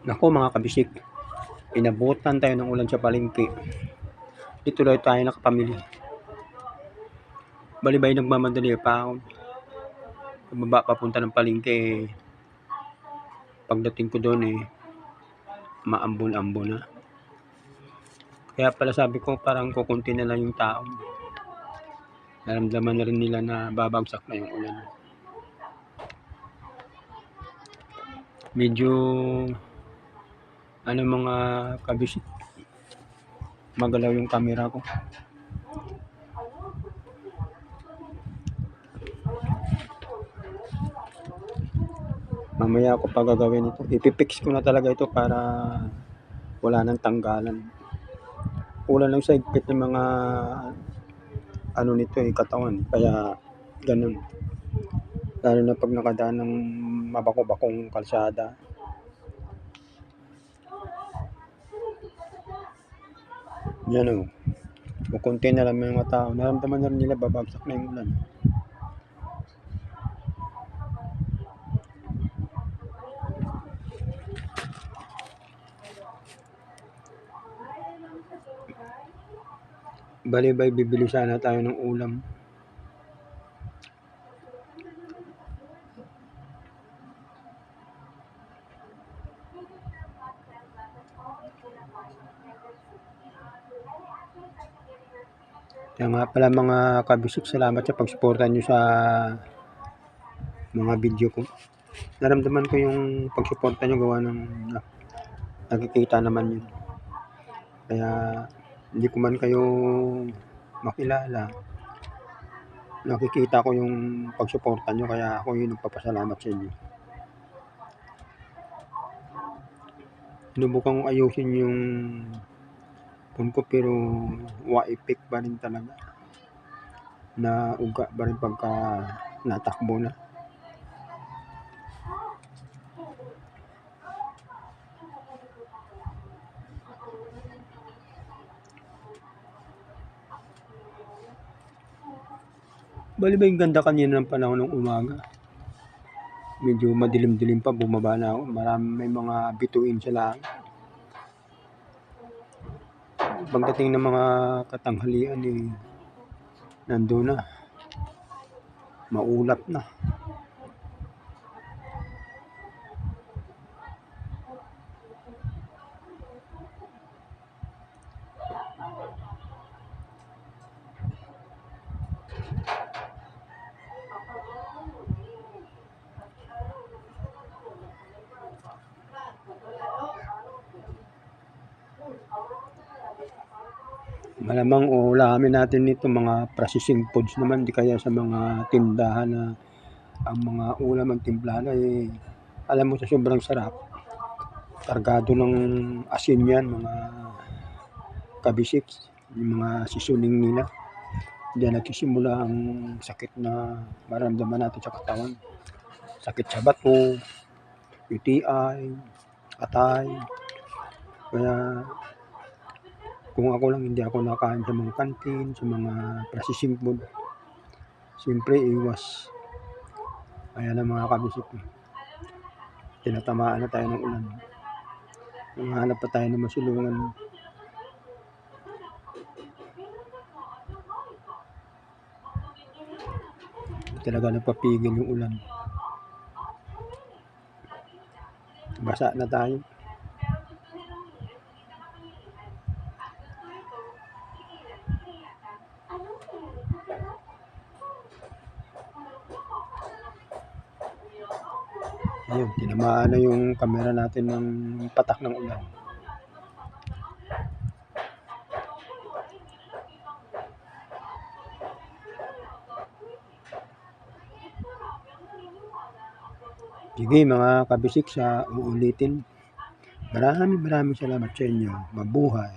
Naku mga kabisik, inabutan tayo ng ulan sa palengke. Dito tuloy tayo nakapamili. Balibay nagmamadali pa ako. Baba papunta ng palengke. eh. Pagdating ko doon eh, maambon-ambon na. Kaya pala sabi ko parang kukunti na lang yung tao. Naramdaman na rin nila na babagsak na yung ulan. Medyo ano mga kabisik magalaw yung camera ko? Mamaya ako pa gagawin ito. Ipipix ko na talaga ito para wala nang tanggalan. Ulan lang sa higpit ng mga ano nito eh katawan. Kaya ganun. Lalo na pag nakadaan ng mabako-bakong kalsada Yan o. Kukunti na lang may mga tao. Naramdaman na rin nila babagsak na yung ulan. Bali ba'y bibili sana tayo ng ulam. Kaya nga pala mga kabisik, salamat sa pagsuporta nyo sa mga video ko. Naramdaman ko yung pagsuporta nyo gawa ng na- nakikita naman yun. Kaya hindi ko man kayo makilala. Nakikita ko yung pagsuporta nyo kaya ako yung nagpapasalamat sa inyo. Sinubukan kong ayusin yung phone ko pero waipik pa rin talaga. Na uga pa rin pagka natakbo na. Bali ba yung ganda kanina ng panahon ng umaga? Medyo madilim-dilim pa, bumaba na ako. Marami may mga bituin sa langit. Pagdating ng mga katanghalian eh, nandun na. Maulap na. Malamang uulamin natin nito mga processing foods naman, di kaya sa mga tindahan na ang mga ulam ang timplahan ay alam mo sa sobrang sarap. Kargado ng asin yan, mga kabisik, yung mga sisuning nila. Diyan nagsisimula ang sakit na maramdaman natin sa katawan. Sakit sa bato, UTI, atay. Kaya kung ako lang hindi ako nakain sa mga kantin, sa mga processing food, siyempre iwas. Ayan ang mga kabisip. Tinatamaan na tayo ng ulan. Hanap pa tayo ng masulungan. Talaga nagpapigil yung ulan. Basa na tayo. Ayun, tinamaan na yung camera natin ng patak ng ulan. Sige mga kabisik sa uulitin. Maraming maraming salamat sa inyo. Mabuhay.